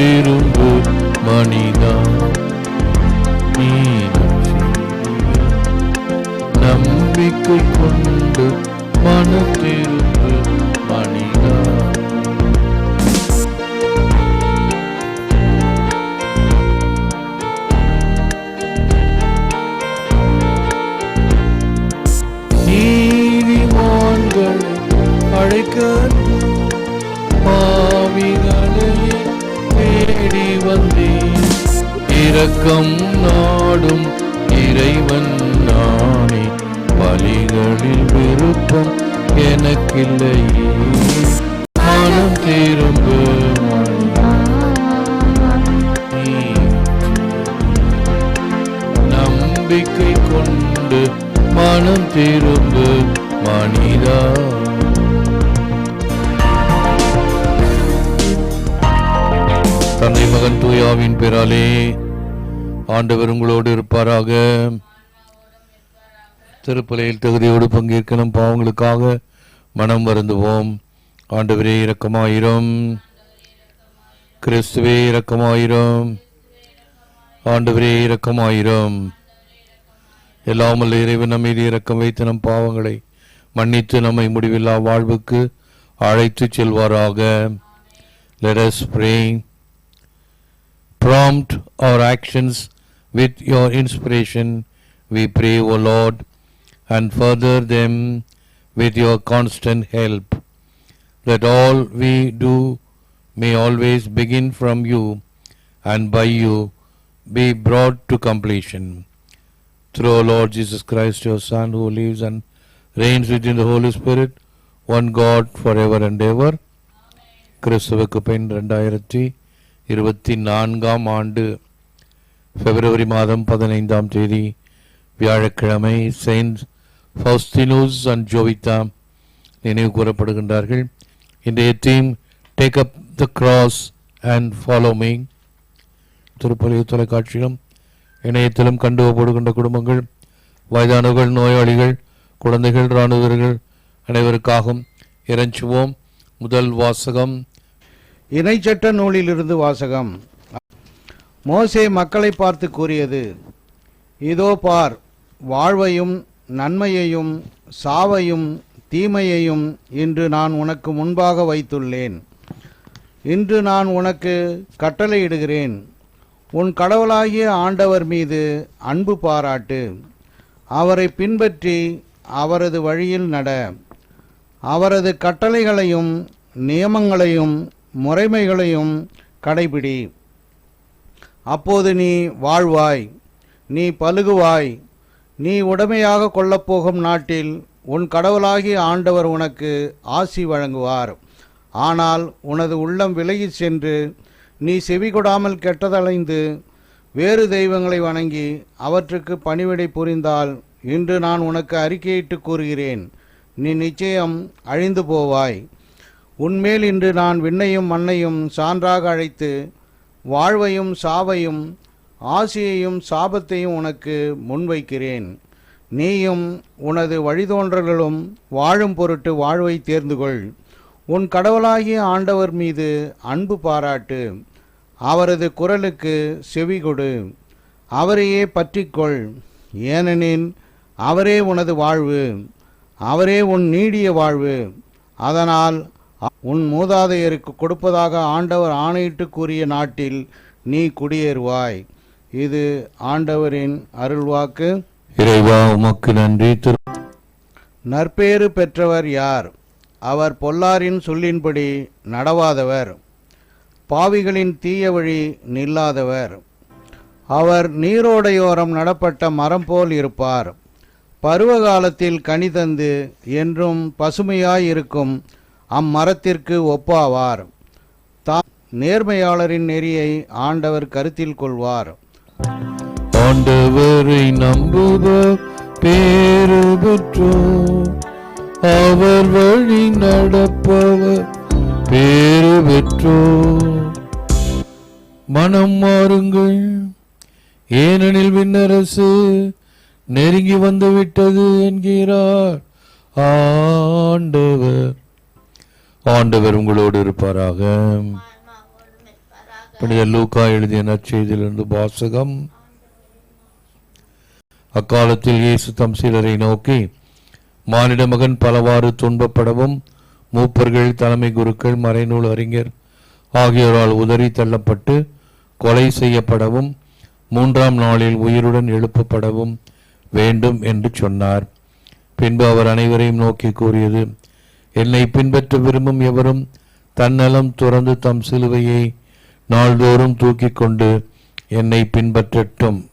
திரும்பு மனிதா நீ நம்பிக்கை கொண்டு மன திரும்பு மனிதா இரக்கம் நாடும் இறைவன் நானே. பலிகளில் விருப்பம் எனக்கில்லையே ஆண்டவர் உங்களோடு இருப்பாராக. திருப்பலையில் தகுதியோடு பங்கேற்கணும் பாவங்களுக்காக மனம் வருந்துவோம். ஆண்டவரே இரக்கமாயிரும். கிறிஸ்துவே இரக்கமாயிரும். ஆண்டவரே இரக்கமாயிரும். எல்லாமல்ல இறைவன் நம்மீது இரக்கம் வைத்து நம் பாவங்களை மன்னித்து நம்மை முடிவில்லா வாழ்வுக்கு அழைத்து செல்வாராக. Let us pray. Prompt our actions with your inspiration, we pray, O Lord, and further them with your constant help. That all we do may always begin from you and by you be brought to completion. Through our Lord Jesus Christ, your Son, who lives and reigns within the Holy Spirit, one God forever and ever. கிறிஸ்துவுக்கு பின் ரெண்டாயிரத்தி இருபத்தி நான்காம் ஆண்டு பிப்ரவரி மாதம் பதினைந்தாம் தேதி வியாழக்கிழமை Saint ஃபவுஸ்தினூஸ் and Jovitha நினைவு கூறப்படுகின்றார்கள். இன்றைய theme take up the cross and follow me திருப்பலி தொலைக்காட்சியிலும் இணையத்திலும் கண்டுபடுகின்ற குடும்பங்கள் வயதானவர்கள் நோயாளிகள் குழந்தைகள் இராணுவர்கள் அனைவருக்காகவும் இறைஞ்சுவோம். முதல் வாசகம். இணைச்சட்ட நூலிலிருந்து வாசகம். மோசே மக்களை பார்த்து கூறியது இதோ பார் வாழ்வையும் நன்மையையும் சாவையும் தீமையையும் இன்று நான் உனக்கு முன்பாக வைத்துள்ளேன். இன்று நான் உனக்கு கட்டளையிடுகிறேன். உன் கடவுளாகிய ஆண்டவர் மீது அன்பு பாராட்டு. அவரை பின்பற்றி அவரது வழியில் நட. அவரது கட்டளைகளையும் நியமங்களையும் முறைமைகளையும் கடைபிடி. அப்போது நீ வாழ்வாய் நீ பழுகுவாய் நீ உடமையாக கொள்ளப்போகும் நாட்டில் உன் கடவுளாகிய ஆண்டவர் உனக்கு ஆசி வழங்குவார். ஆனால் உனது உள்ளம் விலகி சென்று நீ செவிகொடாமல் கெட்டதலைந்து வேறு தெய்வங்களை வணங்கி அவற்றுக்கு பணிவிடை புரிந்தால் இன்று நான் உனக்கு அறிக்கையிட்டு கூறுகிறேன். நீ நிச்சயம் அழிந்து போவாய். உன்மேல் இன்று நான் விண்ணையும் மண்ணையும் சான்றாக அழைத்து வாழ்வையும் சாவையும் ஆசியையும் சாபத்தையும் உனக்கு முன்வைக்கிறேன். நீயும் உனது வழிதோன்றல்களும் வாழும் பொருட்டு வாழ்வை தேர்ந்துகொள். உன் கடவுளாகிய ஆண்டவர் மீது அன்பு பாராட்டு. அவரது குரலுக்கு செவிகொடு அவரையே பற்றிக்கொள். ஏனெனில் அவரே உனது வாழ்வு. அவரே உன் நீடிய வாழ்வு. அதனால் உன் மூதாதையருக்கு கொடுப்பதாக ஆண்டவர் ஆணையிட்டு கூறிய நாட்டில் நீ குடியேறுவாய். இது ஆண்டவரின் அருள்வாக்கு. இறைவா உமக்கு நன்றி. நற்பேறு பெற்றவர் யார்? அவர் பொல்லாரின் சொல்லின்படி நடவாதவர். பாவிகளின் தீய வழி நில்லாதவர். அவர் நீரோடையோரம் நடப்பட்ட மரம் போல் இருப்பார். பருவ காலத்தில் கனி தந்து என்றும் பசுமையாயிருக்கும் அம்மரத்திற்கு ஒப்பாவார். தா நேர்மையாளரின் நெறியை ஆண்டவர் கருத்தில் கொள்வார். ஆண்டவரை நம்புவோர் பேரு பெற்றோர் அவர் வழி நடப்பவர் பேறு பெற்றோர் மனம் மாறுங்கள். ஏனெனில் விண்ணரசு நெருங்கி வந்து விட்டது என்கிறார் ஆண்டவர். ஆண்டவர் உங்களோடு இருப்பாராக. புனித லூக்கா எழுதிய நற்செய்தியிலிருந்து வாசகம். அக்காலத்தில் இயேசு தம் சீடரை நோக்கி மானிட மகன் பலவாறு துன்பப்படவும் மூப்பர்கள் தலைமை குருக்கள் மறைநூல் அறிஞர் ஆகியோரால் உதறி தள்ளப்பட்டு கொலை செய்யப்படவும் மூன்றாம் நாளில் உயிருடன் எழுப்பப்படவும் வேண்டும் என்று சொன்னார். பின்பு அவர் அனைவரையும் நோக்கி கூறியது என்னை பின்பற்ற விரும்பும் எவரும் தன்னலம் துறந்து தம் சிலுவையை நாள்தோறும் தூக்கிக் கொண்டு என்னை பின்பற்றட்டும்.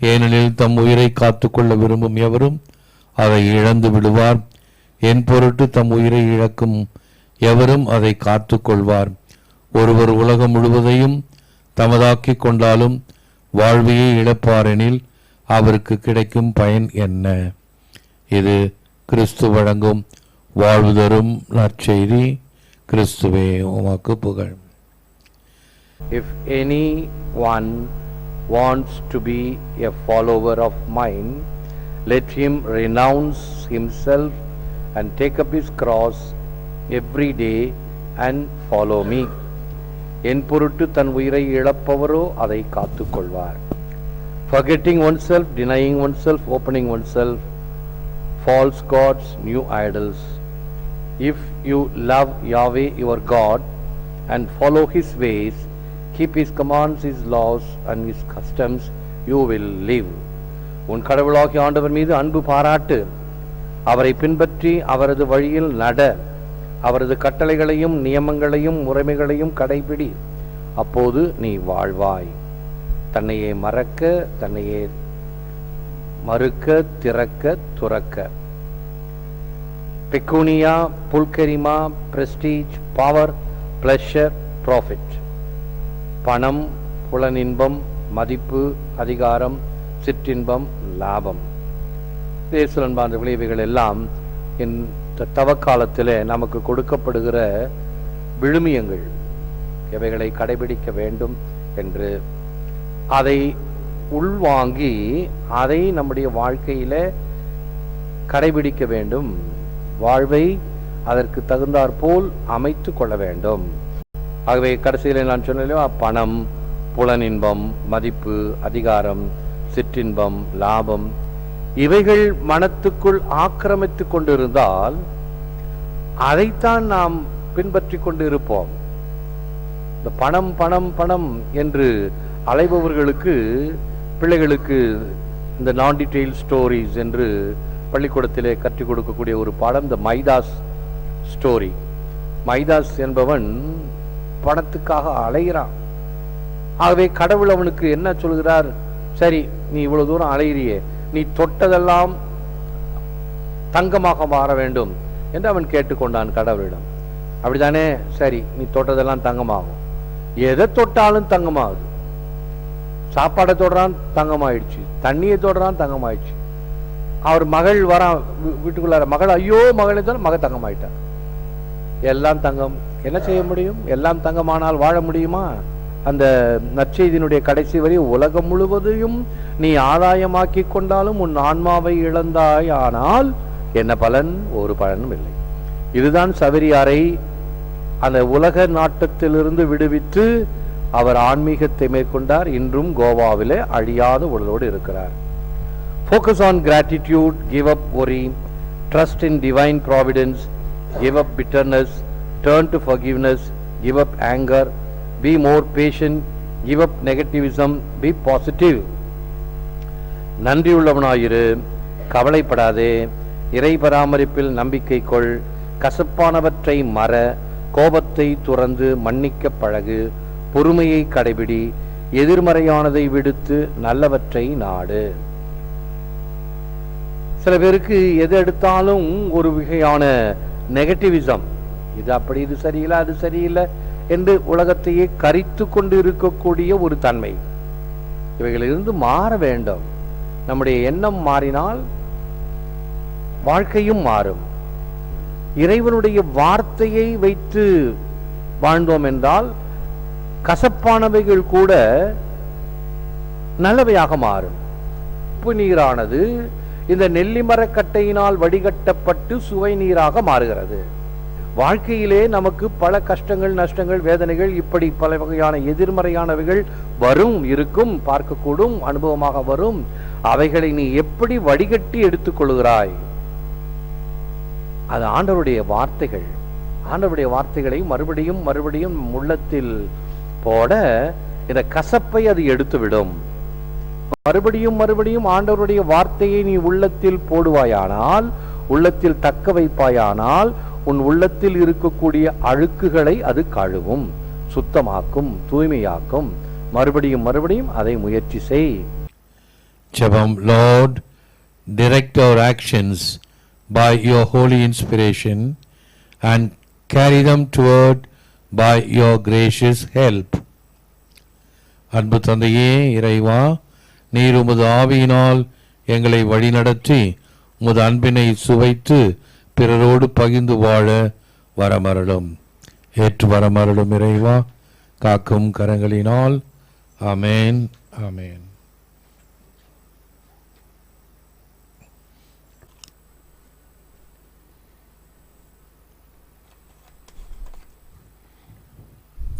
ஏனெனில் தம் உயிரை காத்துக்கொள்ள விரும்பும் எவரும் அதை இழந்து விடுவார். என் பொருட்டு தம் உயிரை இழக்கும் எவரும் அதை காத்துக்கொள்வார் ஒருவர் உலகம் முழுவதையும் தமதாக்கிக் கொண்டாலும் வாழ்வையை இழப்பாரெனில் அவருக்கு கிடைக்கும் பயன் என்ன? இது கிறிஸ்து வழங்கும் வாழ்வு தரும் நற்செய்தி கிறிஸ்துவே உமக்கு புகழ் If anyone wants to be a follower of mine, let him renounce himself and take up his cross every day and follow me. என் பொருட்டு தன் உயிரை இழப்பவரோ அதை காத்துக்கொள்வார் forgetting oneself, denying oneself, opening oneself, false gods, new idols. If you love Yahweh your God and follow his ways, keep his commands, his laws and his customs, you will live. உன் கடவுளாகிய ஆண்டவர் மீது அன்பு பாராட்டு. அவரை பின்பற்றி அவரது வழியில் நட. அவரது கட்டளைகளையும் நியமங்களையும் முறைமைகளையும் கடைபிடி. அப்போது நீ வாழ்வாய். தன்னையே மறக்க தன்னையே மறுக்க திறக்க துறக்க. பெக்கூனியா புல்கரிமா பிரஸ்டீஜ் பவர் பிளஷர் ப்ராஃபிட் பணம் புலனின்பம் மதிப்பு அதிகாரம் சிற்றின்பம் லாபம். தேசுலன்பார்ந்த இவைகள் எல்லாம் இந்த தவக்காலத்தில் நமக்கு கொடுக்கப்படுகிற விழுமியங்கள். இவைகளை கடைபிடிக்க வேண்டும் என்று. அதை உள்வாங்கி அதை நம்முடைய வாழ்க்கையில் கடைபிடிக்க வேண்டும். வாழ்வை அதற்கு தகுந்தாற்போல் அமைத்து கொள்ள வேண்டும். ஆகவே கடைசியில் நான் சொன்னேன் பணம் புலனின்பம் மதிப்பு அதிகாரம் சிற்றின்பம் லாபம். இவைகள் மனத்துக்குள் ஆக்கிரமித்து கொண்டிருந்தால் அதைத்தான் நாம் பின்பற்றி கொண்டு இருப்போம் இந்த பணம் பணம் பணம் என்று அலைபவர்களுக்கு பிள்ளைகளுக்கு இந்த நான் டீடைல் ஸ்டோரிஸ் என்று பள்ளிக்கூடத்திலே கற்றுக் கொடுக்கக்கூடிய ஒரு பாடம் இந்த மைதாஸ் ஸ்டோரி மைதாஸ் என்பவன் பணத்துக்காக அலைகிறான் ஆகவே கடவுள் அவனுக்கு என்ன சொல்கிறார்? சரி நீ இவ்வளவு தூரம் அலைகிறியே நீ தொட்டதெல்லாம் தங்கமாக மாற வேண்டும் என்று அவன் கேட்டுக்கொண்டான் கடவுளிடம். அப்படிதானே சரி நீ தொட்டதெல்லாம் தங்கமாகும். எதை தொட்டாலும் தங்கமாகுது. சாப்பாடை தொடுறான் தங்கமாயிடுச்சு. தண்ணியை தொடுறான் தங்கமாயிடுச்சு. அவர் மகள் வரான் வீட்டுக்குள்ளார மகள் ஐயோ மகளை தான் மக தங்கமாயிட்டார். எல்லாம் தங்கம். என்ன செய்ய முடியும்? எல்லாம் தங்கமானால் வாழ முடியுமா? அந்த நற்செய்தியினுடைய கடைசி வரி உலகம் முழுவதையும் நீ ஆதாயமாக்கி கொண்டாலும் உன் ஆன்மாவை இழந்தாய். ஆனால் என்ன பலன்? ஒரு பலனும் இல்லை. இதுதான் சபரியாரை அந்த உலக நாட்டத்திலிருந்து விடுவித்து அவர் ஆன்மீகத்தை மேற்கொண்டார். இன்றும் கோவாவிலே அழியாத உடலோடு இருக்கிறார். Focus on gratitude, give up worry, trust in divine providence, give up bitterness, turn to forgiveness, give up anger, be more patient, give up negativism, be positive. நன்றியுள்ளவனாயிரு கவலைப்படாதே இறை பராமரிப்பில் நம்பிக்கை கொள் கசப்பானவற்றை மற கோபத்தை துறந்து மன்னிக்க பழகு பொறுமையை கடைபிடி எதிர்மறையானதை விடுத்து நல்லவற்றை நாடு சில பேருக்கு எது எடுத்தாலும் ஒரு வகையான நெகட்டிவிசம் இது அப்படி இது சரியில்லை அது சரியில்லை என்று உலகத்தையே கரித்து கொண்டு இருக்கக்கூடிய ஒரு தன்மை. இவைகளிலிருந்து மாற வேண்டும். நம்முடைய எண்ணம் மாறினால் வாழ்க்கையும் மாறும். இறைவனுடைய வார்த்தையை வைத்து வாழ்ந்தோம் என்றால் கசப்பானவைகள் கூட நல்லவையாக மாறும். உப்பு நீரானது இந்த நெல்லிமரக்கட்டையினால் வடிகட்டப்பட்டு சுவை நீராக மாறுகிறது. வாழ்க்கையிலே நமக்கு பல கஷ்டங்கள் நஷ்டங்கள் வேதனைகள் இப்படி பல வகையான எதிர்மறையானவைகள் வரும் இருக்கும் பார்க்கக்கூடும் அனுபவமாக வரும். அவைகளை நீ எப்படி வடிகட்டி எடுத்துக்கொள்கிறாய் அது ஆண்டவருடைய வார்த்தைகள். ஆண்டவருடைய வார்த்தைகளை மறுபடியும் மறுபடியும் உள்ளத்தில் போட இந்த கசப்பை அது எடுத்துவிடும். மறுபடியும் மறுபடியும் ஆண்டவருடைய வார்த்தையை நீ உள்ளத்தில் போடுவாயானால் உள்ளத்தில் தக்க வைப்பாயானால் உன் உள்ளத்தில் இருக்கக்கூடிய அழுக்குகளை அது கழுவும் சுத்தமாக்கும் தூய்மையாக்கும். மறுபடியும் மறுபடியும் அதை முயற்சி செய். ஜபம் lord direct our actions by your holy inspiration and carry them toward by your gracious help. அன்பு தந்தையே இறைவா நீர் உமது ஆவியினால் எங்களை வழிநடத்தி உமது அன்பினை சுவைத்து பிறரோடு பகிர்ந்து வாழ வரமருளும். ஏற்று வரமருளும் இறைவா காக்கும் கரங்களினால். ஆமென். ஆமென்.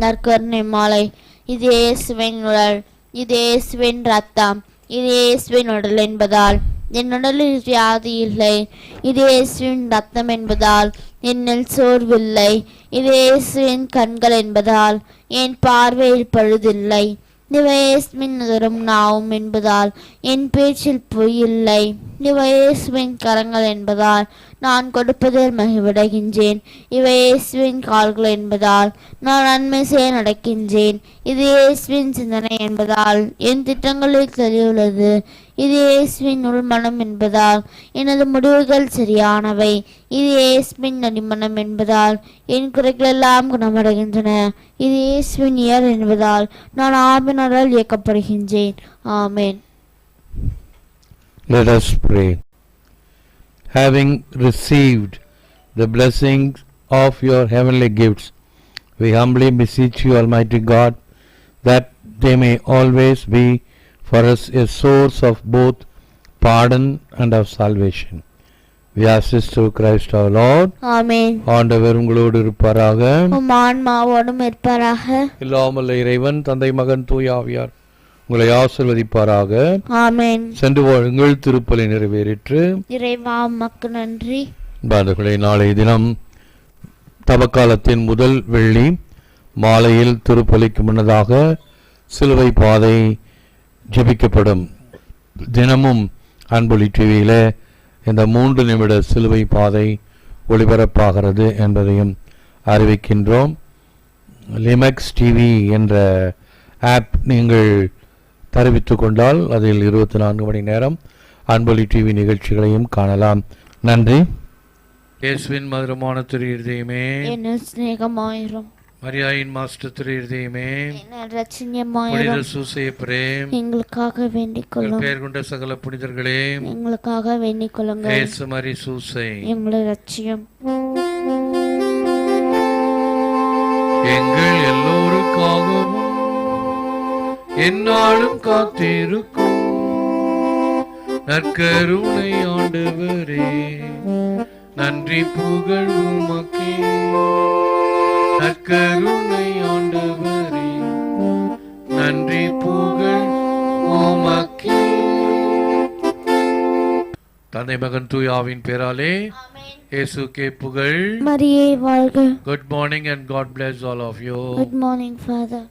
நற்கருணை மாலை. இது இயேசுவின் உடல். இது இயேசுவின் ரத்தம் இது இயேசுவின் உடல் என்பதால் என் உடலில் வியாதி இல்லை. இது இயேசுவின் ரத்தம் என்பதால் என்னில் சோர்வில்லை இது இயேசுவின் கண்கள் என்பதால் என் பார்வையில் பழுதில்லை. இவை இயேசுவின் நாவும் என்பதால் என் பேச்சில் பொய் இல்லை இவை இயேசுவின் கரங்கள் என்பதால் நான் கொடுப்பதில் மகிழ்வடைகின்றேன். இவை இயேசுவின் கால்கள் என்பதால் நான் நன்மை செய்ய நடக்கின்றேன். இது இயேசுவின் சிந்தனை என்பதால் என் திட்டங்களில் தெளிவுள்ளது. இது இயேசுவின் உள்மனம் என்பதால் எனது முடிவுகள் சரியானவை. இது இயேசுவின் நடிமனம் என்பதால் என் குறைகள் எல்லாம் குணமடைகின்றன. இது இயேசுவின் இயர் என்பதால் நான் ஆவினரால் இயக்கப்படுகின்றேன். ஆமேன். Let us pray. Having received the blessings of your heavenly gifts, we humbly beseech you, Almighty God, that they may always be for us a source of both pardon and of salvation. We ask this through Christ our Lord. ஆமென் ஆண்டவர் உங்களோடு இருப்பாராக உம் ஆன்மாவோடும் இருப்பாராக இல்லாமல் இறைவன் தந்தை மகன் தூய் ஆவியார் உங்களை ஆசிர்வதிப்பாராக. ஆமென். சென்று வாழுங்கள் திருப்பலி நிறைவேறிற்று. இறைவா உமக்கு நன்றி. பாதர்களே நாளைய தினம் தவக்காலத்தின் முதல் வெள்ளி மாலையில் திருப்பலிக்கு முன்னதாக சிலுவை பாதை ஜெபிக்கப்படும். தினமும் அன்பொலி டிவியில இந்த மூன்று நிமிட சிலுவை பாதை ஒளிபரப்பாகிறது என்பதையும் அறிவிக்கின்றோம். லிமக்ஸ் டிவி என்ற ஆப் நீங்கள் தருவித்துக் கொண்டால் அதில் இருபத்தி நான்கு மணி நேரம் அன்பொலி டிவி நிகழ்ச்சிகளையும் காணலாம். நன்றி. இயேசுவின் மதுரமான திரு இருதயமே. சிநேகமாயிரும். மரியாயின் மாஸ்டர் திரு இருதயமே. புனித சூசைய பிரேம் எங்களுக்காக வேண்டிக் கொள்ளும் பெயர் கொண்ட சகல புனிதர்களே. எங்களுக்காக வேண்டிக் கொள்ளுங்கள் இயேசு மரி சூசை. எங்களை ரட்சியம் எங்கள் எல்லோருக்காகவும் என்னாலும் காத்திருக்கும். நற்கருணை ஆண்டவரே நன்றி புகழ் உமக்கே. நற்கருணை ஆண்டவரே நன்றி புகழ் உமக்கே. தந்தை மகன் தூயாவின் பேராலே இயேசுக்கே புகழ். மரியே வாழ்க. Good morning and God bless all of you. Good morning father